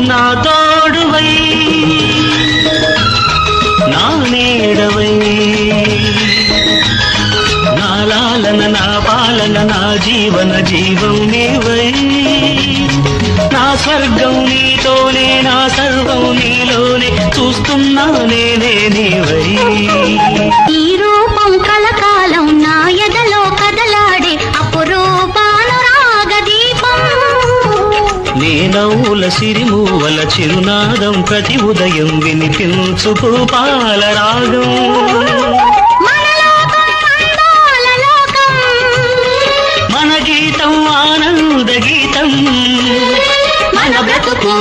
నా తోడువై నా నీడవై. నా లాలన నా పాలన నా జీవన జీవం నీవై. నా స్వర్గం నీతోనే నా సర్వం నీలోనే చూస్తున్నా నేనే నీవై. నేనవుల సిరిమూవల చిరునాదం ప్రతి ఉదయం వినిపించుకు పాలరాగం మన గీతం ఆనంద గీతం మన బ్రతుకు